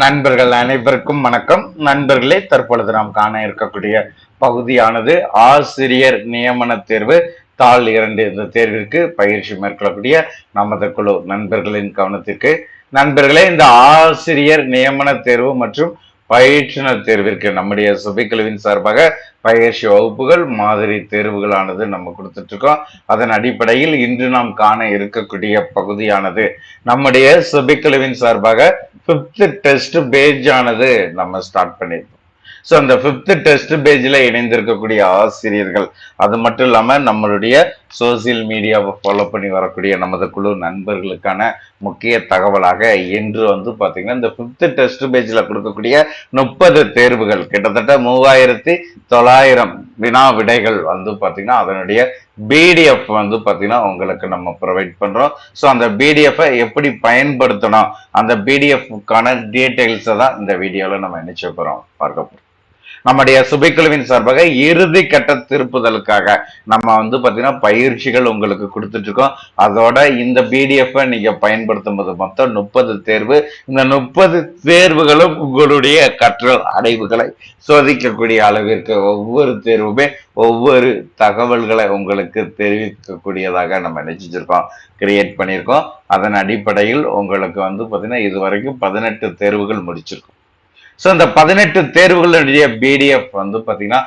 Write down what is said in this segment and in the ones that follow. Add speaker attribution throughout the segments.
Speaker 1: நண்பர்கள் அனைவருக்கும் வணக்கம். நண்பர்களே தற்பொழுது நாம் காண இருக்கக்கூடிய பகுதியானது ஆசிரியர் நியமன தேர்வு. தாள் இரண்டு இந்த தேர்விற்கு பயிற்சி மேற்கொள்ளக்கூடிய நமது குழு நண்பர்களின் கவனத்திற்கு. நண்பர்களே இந்த ஆசிரியர் நியமன தேர்வு மற்றும் பயிற்றுனர் தேர்விற்கு நம்முடைய சபைக்குழுவின் சார்பாக பயிற்சி வகுப்புகள் மாதிரி தேர்வுகளானது நம்ம கொடுத்துட்ருக்கோம். அதன் அடிப்படையில் இன்று நாம் காண இருக்கக்கூடிய பகுதியானது நம்முடைய சபைக்குழுவின் சார்பாக ஃபிஃப்த் டெஸ்ட் பேஜ் ஆனது நம்ம ஸ்டார்ட் பண்ணியிருக்கோம். ஸோ அந்த ஃபிஃப்த் டெஸ்ட் பேஜில் இணைந்திருக்கக்கூடிய ஆசிரியர்கள் அது மட்டும் இல்லாமல் நம்மளுடைய சோசியல் மீடியாவை ஃபாலோ பண்ணி வரக்கூடிய நமது குழு நண்பர்களுக்கான முக்கிய தகவலாக இன்று வந்து பார்த்தீங்கன்னா இந்த ஃபிஃப்த்து டெஸ்ட் பேஜில் கொடுக்கக்கூடிய முப்பது தேர்வுகள். கிட்டத்தட்ட மூவாயிரத்தி தொள்ளாயிரம் வினா விடைகள் வந்து பார்த்தீங்கன்னா அதனுடைய பிடிஎஃப் வந்து பார்த்தீங்கன்னா உங்களுக்கு நம்ம ப்ரொவைட் பண்ணுறோம் ஸோ அந்த பிடிஎஃப்பை எப்படி பயன்படுத்தணும்? அந்த பிடிஎஃப்கான டீட்டெயில்ஸை தான் இந்த வீடியோவில் நம்ம நினைச்சு போகிறோம் பார்க்க போகிறோம் நம்முடைய சுபைக்குழுவின் சார்பாக இறுதி கட்ட திருப்புதலுக்காக நம்ம வந்து பார்த்தீங்கன்னா பயிற்சிகள் உங்களுக்கு கொடுத்துட்டு இருக்கோம். அதோட இந்த பிடிஎஃப் நீங்க பயன்படுத்தும் போது மொத்தம் முப்பது தேர்வு. இந்த முப்பது தேர்வுகளும் உங்களுடைய கற்றல் அடைவுகளை சோதிக்கக்கூடிய அளவிற்கு ஒவ்வொரு தேர்வுமே ஒவ்வொரு தகவல்களை உங்களுக்கு தெரிவிக்கக்கூடியதாக நம்ம நினைச்சிருக்கோம். கிரியேட் பண்ணியிருக்கோம். அதன் அடிப்படையில் உங்களுக்கு வந்து பார்த்தீங்கன்னா இது வரைக்கும் பதினெட்டு தேர்வுகள் முடிச்சிருக்கோம். ஸோ இந்த பதினெட்டு தேர்வுகளுடைய பிடிஎஃப் வந்து பார்த்தீங்கன்னா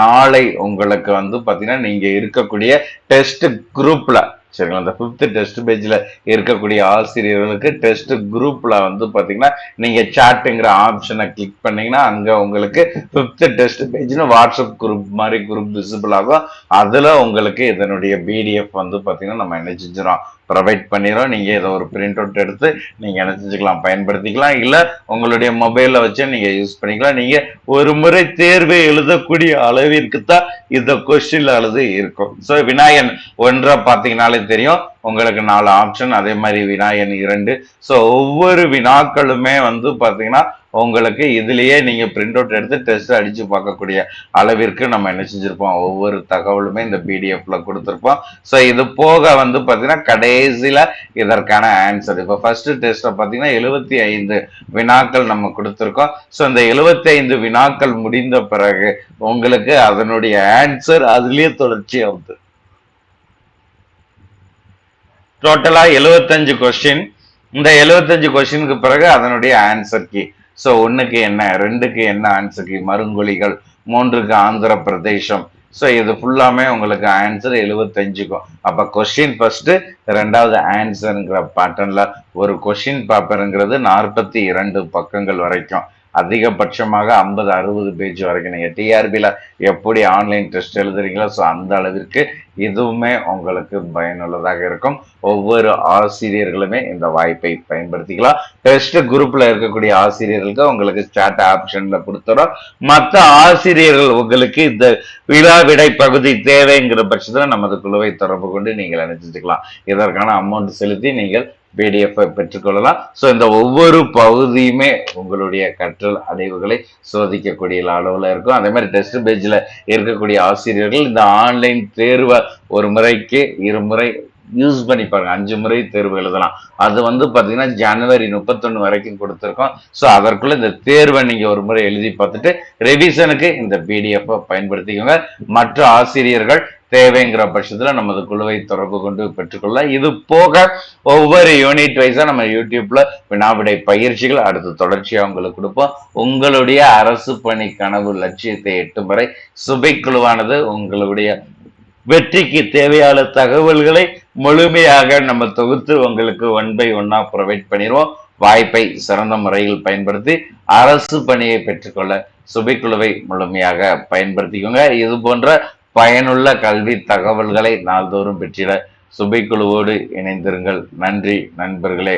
Speaker 1: நாளை உங்களுக்கு வந்து பார்த்தீங்கன்னா நீங்கள் இருக்கக்கூடிய டெஸ்ட் குரூப்பில் சரிங்களா? இந்த ஃபிஃப்த் டெஸ்ட் பேஜில் இருக்கக்கூடிய ஆசிரியர்களுக்கு டெஸ்ட் குரூப்பில் வந்து பார்த்தீங்கன்னா நீங்கள் சாட்டுங்கிற ஆப்ஷனை கிளிக் பண்ணிங்கன்னா அங்கே உங்களுக்கு ஃபிஃப்த் டெஸ்ட் பேஜ்னு வாட்ஸ்அப் குரூப் மாதிரி குரூப் விசிபிள் ஆகும். அதில் உங்களுக்கு இதனுடைய பிடிஎஃப் வந்து பார்த்தீங்கன்னா நம்ம என்ன செஞ்சிடும் ப்ரொவைட் பண்ணிடுறோம் நீங்கள் இதை ஒரு பிரிண்ட் அவுட் எடுத்து நீங்கள் என்ன செஞ்சுக்கலாம் பயன்படுத்திக்கலாம். இல்லை உங்களுடைய மொபைலில் வச்சு நீங்கள் யூஸ் பண்ணிக்கலாம். நீங்கள் ஒரு முறை தேர்வை எழுதக்கூடிய அளவிற்கு தான் இந்த கொஸ்டின் அல்லது இருக்கும். ஸோ விநாயகன் ஒன்றை பார்த்தீங்கனாலே தெரியும். உங்களுக்கு நாலு ஆப்ஷன் அதே மாதிரி வினாயன் இரண்டு. ஸோ ஒவ்வொரு வினாக்களுமே வந்து பார்த்தீங்கன்னா உங்களுக்கு இதுலேயே நீங்கள் பிரிண்ட் அவுட் எடுத்து டெஸ்ட் அடித்து பார்க்கக்கூடிய அளவிற்கு நம்ம என்ன செஞ்சுருப்போம்? ஒவ்வொரு தகவலுமே இந்த பிடிஎஃப்ல கொடுத்துருப்போம். ஸோ இது போக வந்து பார்த்தீங்கன்னா கடைசியில் இதற்கான ஆன்சர் இப்போ ஃபர்ஸ்ட் டெஸ்ட்டை பார்த்தீங்கன்னா எழுபத்தி ஐந்து வினாக்கள் நம்ம கொடுத்துருக்கோம். ஸோ இந்த எழுபத்தி ஐந்து வினாக்கள் முடிந்த பிறகு உங்களுக்கு அதனுடைய ஆன்சர் அதுலேயே தொடர்ச்சி ஆகுது டோட்டலாக எழுபத்தஞ்சு கொஸ்டின் இந்த எழுபத்தஞ்சு கொஸ்டினுக்கு பிறகு அதனுடைய ஆன்சர் கீ ஸோ ஒன்றுக்கு என்ன ரெண்டுக்கு என்ன ஆன்சருக்கு மருங்கொழிகள் மூன்றுக்கு ஆந்திர பிரதேசம். ஸோ இது ஃபுல்லாமே உங்களுக்கு ஆன்சர் எழுபத்தஞ்சுக்கும் அப்போ கொஷின் ஃபஸ்ட்டு ரெண்டாவது ஆன்சருங்கிற பேட்டர்னில் ஒரு கொஷின் பேப்பருங்கிறது நாற்பத்தி இரண்டு பக்கங்கள் வரைக்கும். அதிகபட்சமாக ஐம்பது அறுபது பேஜ் வரைக்கும் நீங்கள் டிஆர்பியில் எப்படி ஆன்லைன் டெஸ்ட் எழுதுறீங்களோ ஸோ அந்த அளவிற்கு இதுவுமே உங்களுக்கு பயனுள்ளதாக இருக்கும். ஒவ்வொரு ஆசிரியர்களுமே இந்த வாய்ப்பை பயன்படுத்திக்கலாம். டெஸ்ட் குரூப்பில் இருக்கக்கூடிய ஆசிரியர்களுக்கு உங்களுக்கு சாட் ஆப்ஷனில் கொடுத்துறோம். மற்ற ஆசிரியர்கள் உங்களுக்கு இந்த விழா விடை பகுதி தேவைங்கிற பட்சத்தில் நமது குழுவை தொடர்பு கொண்டு நீங்கள் அனுப்பிச்சுக்கலாம். இதற்கான அமௌண்ட் செலுத்தி நீங்கள் பிடிஎஃப்பை பெற்றுக்கொள்ளலாம். ஸோ இந்த ஒவ்வொரு பகுதியுமே உங்களுடைய கற்றல் அடைவுகளை சோதிக்கக்கூடிய அளவில் இருக்கும். அதே மாதிரி டெஸ்ட் பேஜில் இருக்கக்கூடிய ஆசிரியர்கள் இந்த ஆன்லைன் தேர்வை ஒரு முறைக்கு இருமுறை யூஸ் பண்ணி பாருங்க. அஞ்சு முறை தேர்வு எழுதலாம். அது வந்து பார்த்தீங்கன்னா ஜனவரி முப்பத்தொன்று வரைக்கும் கொடுத்துருக்கோம். ஸோ அதற்குள்ள இந்த தேர்வை நீங்கள் ஒரு முறை எழுதி பார்த்துட்டு ரெவிஷனுக்கு இந்த பிடிஎஃப்பை பயன்படுத்திக்கோங்க. மற்ற ஆசிரியர்கள் தேவைங்கிற பட்சத்தில் நமது குழுவை தொடர்பு கொண்டு பெற்றுக்கொள்ள இது போக ஒவ்வொரு யூனிட் வைஸாக நம்ம யூடியூப்ல வினாவிடை பயிற்சிகள் அடுத்து தொடர்ச்சியாக உங்களுக்கு கொடுப்போம். உங்களுடைய அரசு பணி கனவு லட்சியத்தை எட்டும் வரை சுபை குழுவானது உங்களுடைய வெற்றிக்கு தேவையான தகவல்களை முழுமையாக நம்ம தொகுத்து உங்களுக்கு ஒன் பை ஒன்னா ப்ரொவைட் பண்ணிடுவோம். வாய்ப்பை சிறந்த முறையில் பயன்படுத்தி அரசு பணியை பெற்றுக்கொள்ள சுபைக்குழுவை முழுமையாக பயன்படுத்திக்கோங்க. இது போன்ற பயனுள்ள கல்வி தகவல்களை நாள்தோறும் பெற்றிட சுபைக்குழுவோடு இணைந்திருங்கள். நன்றி நண்பர்களே.